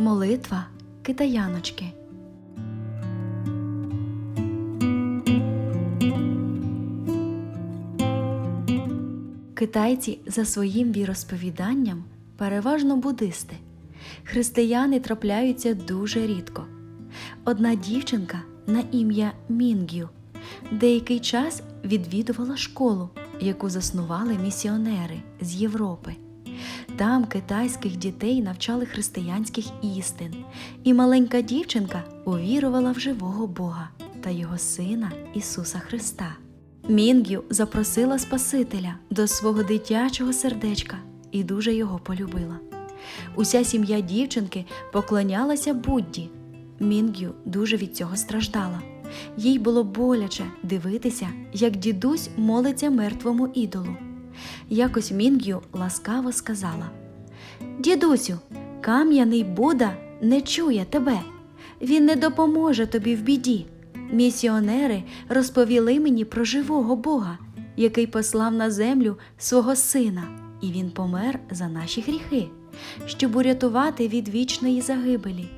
Молитва китаяночки. Китайці за своїм віросповіданням переважно буддисти. Християни трапляються дуже рідко. Одна дівчинка на ім'я Мінгю деякий час відвідувала школу, яку заснували місіонери з Європи. Там китайських дітей навчали християнських істин, і маленька дівчинка увірувала в живого Бога та його сина Ісуса Христа. Мінгю запросила Спасителя до свого дитячого сердечка і дуже його полюбила. Уся сім'я дівчинки поклонялася Будді. Мінгю дуже від цього страждала. Їй було боляче дивитися, як дідусь молиться мертвому ідолу. Якось Мінгю ласкаво сказала: Дідусю, кам'яний Будда не чує тебе. Він не допоможе тобі в біді. Місіонери розповіли мені про живого Бога, який послав на землю свого сина, і він помер за наші гріхи, щоб урятувати від вічної загибелі.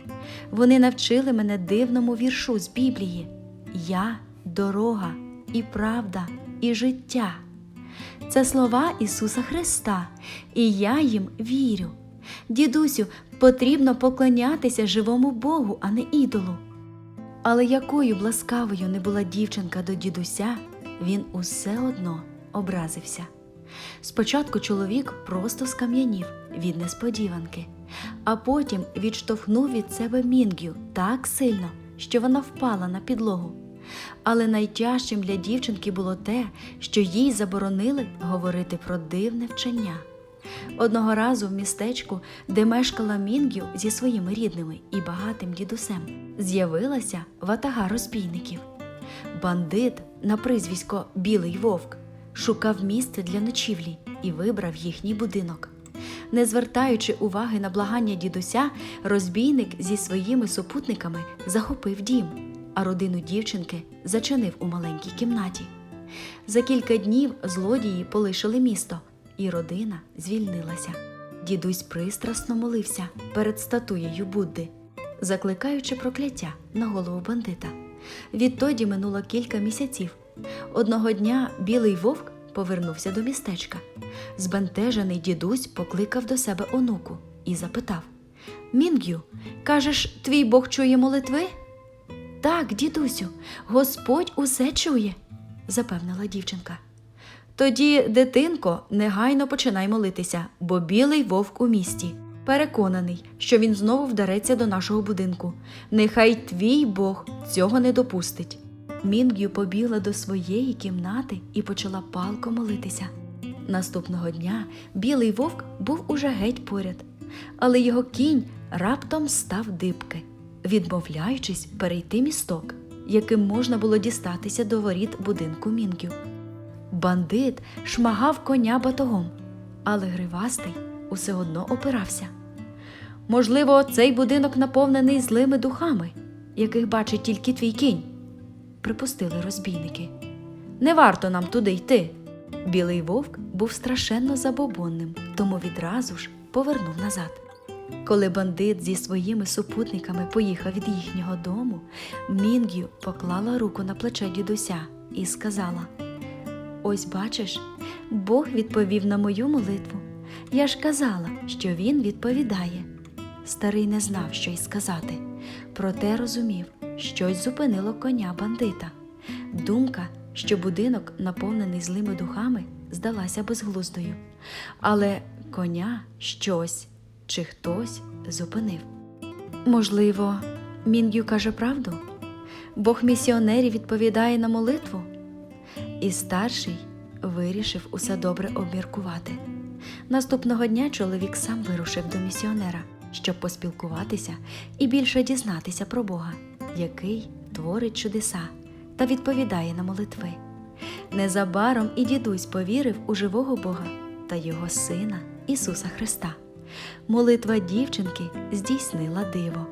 Вони навчили мене дивному віршу з Біблії: Я дорога і правда, і життя. Це слова Ісуса Христа, і я їм вірю. Дідусю, потрібно поклонятися живому Богу, а не ідолу. Але якою б не була дівчинка до дідуся, він усе одно образився. Спочатку чоловік просто скам'янів від несподіванки, а потім відштовхнув від себе Мінгю так сильно, що вона впала на підлогу. Але найтяжчим для дівчинки було те, що їй заборонили говорити про дивне вчення. Одного разу в містечку, де мешкала Мінгю зі своїми рідними і багатим дідусем, з'явилася ватага розбійників. Бандит на прізвисько Білий Вовк шукав місце для ночівлі і вибрав їхній будинок. Не звертаючи уваги на благання дідуся, розбійник зі своїми супутниками захопив дім, а родину дівчинки зачинив у маленькій кімнаті. За кілька днів злодії полишили місто, і родина звільнилася. Дідусь пристрасно молився перед статуєю Будди, закликаючи прокляття на голову бандита. Відтоді минуло кілька місяців. Одного дня білий вовк повернувся до містечка. Збентежений дідусь покликав до себе онуку і запитав: Мінгю, кажеш, твій Бог чує молитви? Так, дідусю, Господь усе чує, запевнила дівчинка. Тоді, дитинко, негайно починай молитися, бо білий вовк у місті. Переконаний, що він знову вдареться до нашого будинку. Нехай твій Бог цього не допустить. Мінгю побігла до своєї кімнати і почала палко молитися. Наступного дня білий вовк був уже геть поряд, але його кінь раптом став дибки, відмовляючись перейти місток, яким можна було дістатися до воріт будинку Мінгю. Бандит шмагав коня батогом, але гривастий усе одно опирався. Можливо, цей будинок наповнений злими духами, яких бачить тільки твій кінь, припустили розбійники. Не варто нам туди йти. Білий вовк був страшенно забобонним, тому відразу ж повернув назад. Коли бандит зі своїми супутниками поїхав від їхнього дому, Мінгю поклала руку на плече дідуся і сказала: Ось бачиш, Бог відповів на мою молитву. Я ж казала, що він відповідає. Старий не знав, що й сказати, проте розумів, щось зупинило коня бандита. Думка, що будинок, наповнений злими духами, здалася безглуздою, але коня щось чи хтось зупинив. Можливо, Мінгю каже правду? Бог місіонерів відповідає на молитву? І старший вирішив усе добре обміркувати. Наступного дня чоловік сам вирушив до місіонера, щоб поспілкуватися і більше дізнатися про Бога, який творить чудеса та відповідає на молитви. Незабаром і дідусь повірив у живого Бога та його сина Ісуса Христа. Молитва дівчинки здійснила диво.